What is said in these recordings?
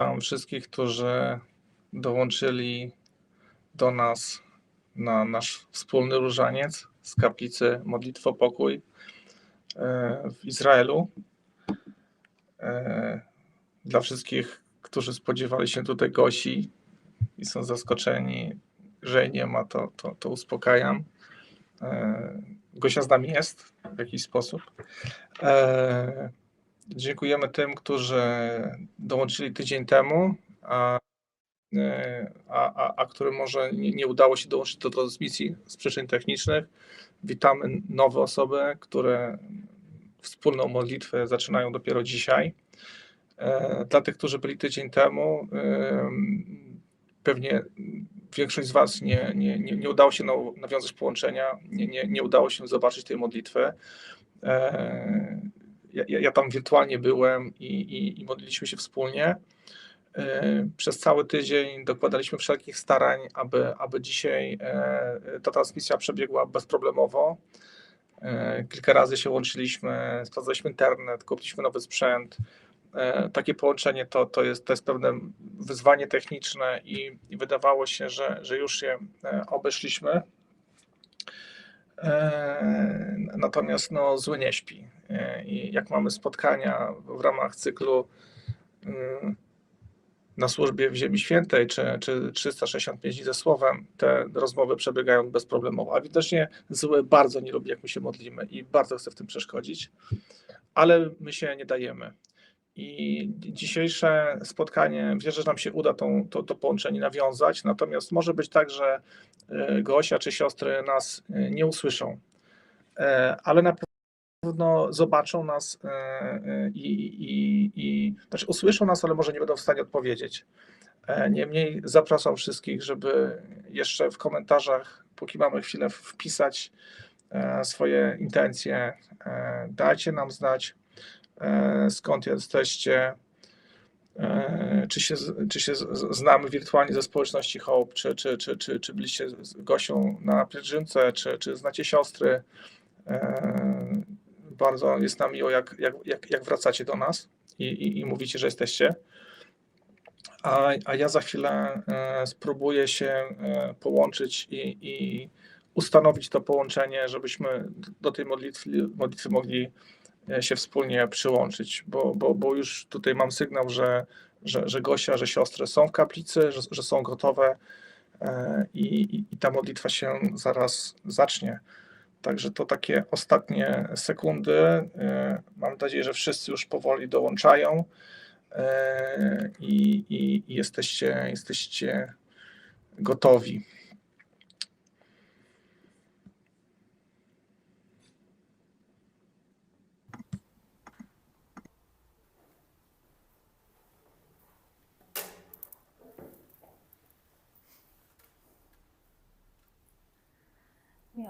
Witam wszystkich, którzy dołączyli do nas na nasz wspólny różaniec z kaplicy Modlitwo Pokój e, w Izraelu. E, Dla wszystkich, którzy spodziewali się tutaj Gosi i są zaskoczeni, że jej nie ma, to, to, to uspokajam. E, Gosia z nami jest w jakiś sposób. Dziękujemy tym, którzy dołączyli tydzień temu, a, e, a, a, a którym może nie, nie udało się dołączyć do transmisji z przyczyn technicznych. Witamy nowe osoby, które wspólną modlitwę zaczynają dopiero dzisiaj. E, Dla tych, którzy byli tydzień temu, e, pewnie większość z Was nie, nie, nie, nie udało się nawiązać połączenia, nie, nie, nie udało się zobaczyć tej modlitwy. Ja, ja tam wirtualnie byłem i, i, i modliliśmy się wspólnie. E, Przez cały tydzień dokładaliśmy wszelkich starań, aby, aby dzisiaj e, ta transmisja przebiegła bezproblemowo. E, Kilka razy się łączyliśmy, sprawdzaliśmy internet, kupiliśmy nowy sprzęt. Takie połączenie to, to, jest, to jest pewne wyzwanie techniczne i, i wydawało się, że, że już je obeszliśmy. Natomiast no, zły nie śpi. I jak mamy spotkania w ramach cyklu mm, na służbie w Ziemi Świętej, czy, czy 365 dni ze Słowem, te rozmowy przebiegają bezproblemowo. A widocznie zły bardzo nie lubi, jak my się modlimy i bardzo chce w tym przeszkodzić, ale my się nie dajemy. I dzisiejsze spotkanie, wierzę, że nam się uda tą, to, to połączenie nawiązać, natomiast może być tak, że e, Gosia czy siostry nas e, nie usłyszą, E, ale na pewno zobaczą nas e, e, i, i, i znaczy usłyszą nas, ale może nie będą w stanie odpowiedzieć. E, Niemniej zapraszam wszystkich, żeby jeszcze w komentarzach, póki mamy chwilę, wpisać swoje intencje. Dajcie nam znać, skąd jesteście, czy się, czy się znamy wirtualnie ze społeczności Hope, czy, czy, czy, czy, czy byliście z Gosią na pielgrzymce, czy, czy znacie siostry. Bardzo jest nam miło, jak, jak, jak, jak wracacie do nas i, i, i mówicie, że jesteście. A, a ja za chwilę e, spróbuję się e, połączyć i, i ustanowić to połączenie, żebyśmy do tej modlitwy, modlitwy mogli e, się wspólnie przyłączyć, bo, bo, bo już tutaj mam sygnał, że, że, że Gosia, że siostry są w kaplicy, że, że są gotowe i, i, i ta modlitwa się zaraz zacznie. Także to takie ostatnie sekundy. E, Mam nadzieję, że wszyscy już powoli dołączają e, i, i, i jesteście, jesteście gotowi. W imię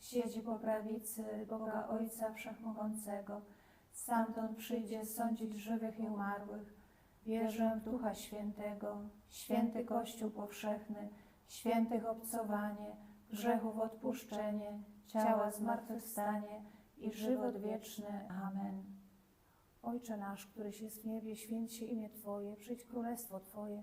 siedzi po prawicy Boga Ojca Wszechmogącego, stamtąd przyjdzie sądzić żywych i umarłych. Wierzę w Ducha Świętego, święty Kościół powszechny, świętych obcowanie, grzechów odpuszczenie, ciała zmartwychwstanie i żywot wieczny. Amen. Ojcze nasz, któryś jest w niebie, święć się imię Twoje, przyjdź królestwo Twoje,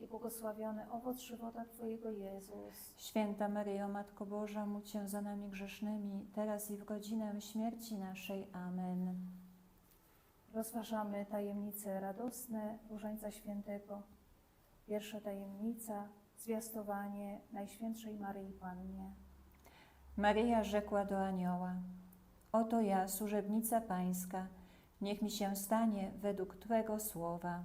i błogosławiony owoc żywota Twojego Jezus. Święta Maryjo, Matko Boża, módl się za nami grzesznymi, teraz i w godzinę śmierci naszej. Amen. Rozważamy tajemnice radosne Różańca Świętego. Pierwsza tajemnica, zwiastowanie Najświętszej Maryi Pannie. Maryja rzekła do anioła: Oto ja, służebnica Pańska, niech mi się stanie według Twego słowa.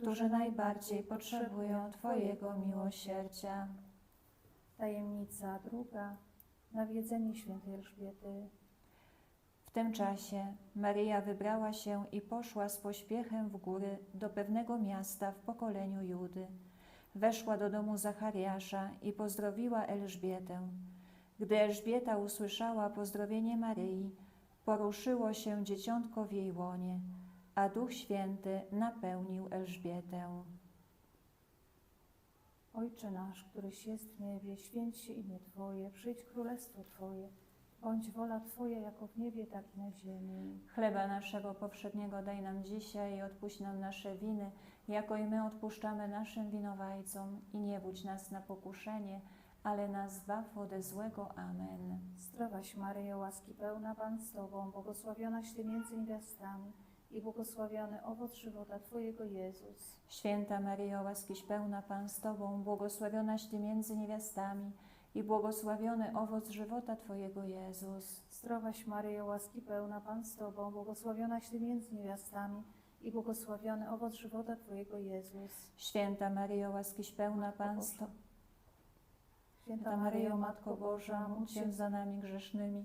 którzy najbardziej potrzebują Twojego miłosierdzia. Tajemnica druga. Nawiedzenie świętej Elżbiety. W tym czasie Maryja wybrała się i poszła z pośpiechem w góry do pewnego miasta w pokoleniu Judy. Weszła do domu Zachariasza i pozdrowiła Elżbietę. Gdy Elżbieta usłyszała pozdrowienie Maryi, poruszyło się dzieciątko w jej łonie, a Duch Święty napełnił Elżbietę. Ojcze nasz, któryś jest w niebie, święć się imię Twoje, przyjdź królestwo Twoje. Bądź wola Twoja jako w niebie, tak i na ziemi. Chleba naszego powszedniego daj nam dzisiaj i odpuść nam nasze winy, jako i my odpuszczamy naszym winowajcom. I nie wódź nas na pokuszenie, ale nas zbaw ode złego. Amen. Zdrowaś Maryjo, łaski pełna Pan z Tobą, błogosławionaś Ty między niewiastami i błogosławiony owoc żywota Twojego Jezus. Święta Maryjo, łaskiś pełna Pan z Tobą, błogosławionaś Ty między niewiastami i błogosławiony owoc żywota Twojego Jezus. Zdrowaś Maryjo, łaski pełna Pan z Tobą, błogosławionaś Ty między niewiastami i błogosławiony owoc żywota Twojego Jezus. Święta Maryjo, łaskiś pełna Pan z Tobą, Święta Maryjo, Matko Boża, módl się za nami grzesznymi,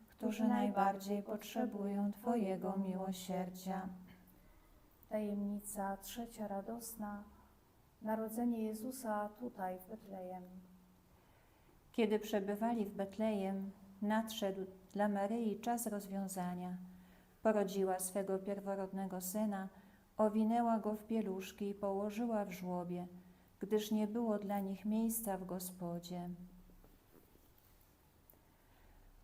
którzy najbardziej potrzebują Twojego miłosierdzia. Tajemnica trzecia radosna, narodzenie Jezusa tutaj w Betlejem. Kiedy przebywali w Betlejem, nadszedł dla Maryi czas rozwiązania. Porodziła swego pierworodnego syna, owinęła go w pieluszki i położyła w żłobie, gdyż nie było dla nich miejsca w gospodzie.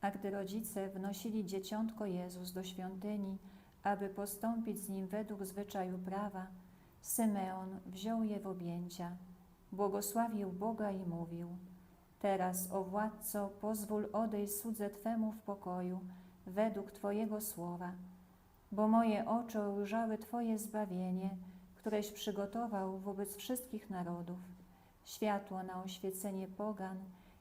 A gdy rodzice wnosili dzieciątko Jezus do świątyni, aby postąpić z nim według zwyczaju prawa, Symeon wziął je w objęcia, błogosławił Boga i mówił: Teraz, o władco, pozwól odejść słudze Twemu w pokoju, według Twojego słowa, bo moje oczy ujrzały Twoje zbawienie, któreś przygotował wobec wszystkich narodów, światło na oświecenie pogan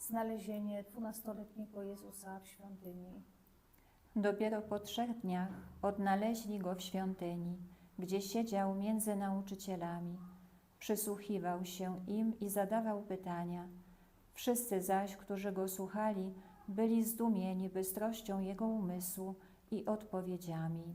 Znalezienie dwunastoletniego Jezusa w świątyni. Dopiero po trzech dniach odnaleźli go w świątyni, gdzie siedział między nauczycielami. Przysłuchiwał się im i zadawał pytania. Wszyscy zaś, którzy go słuchali, byli zdumieni bystrością jego umysłu i odpowiedziami.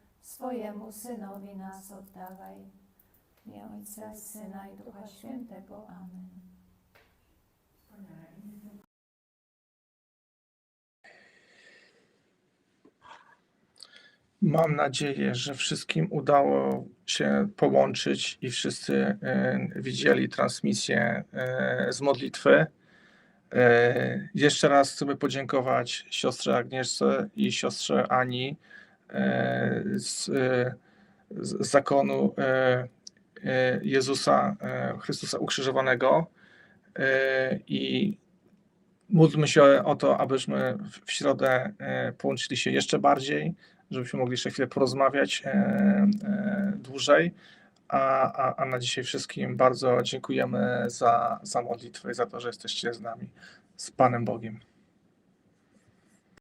swojemu Synowi nas oddawaj. Imię Ojca Syna i Ducha Świętego. Amen. Mam nadzieję, że wszystkim udało się połączyć i wszyscy e, widzieli transmisję e, z modlitwy. E, Jeszcze raz chcemy podziękować siostrze Agnieszce i siostrze Ani z, e, z zakonu e, e, Jezusa e, Chrystusa ukrzyżowanego E, i módlmy się o to, abyśmy w- środę e, połączyli się jeszcze bardziej, żebyśmy mogli jeszcze chwilę porozmawiać e, e, dłużej. A, a, a na dzisiaj wszystkim bardzo dziękujemy za, za modlitwę i za to, że jesteście z nami, z Panem Bogiem.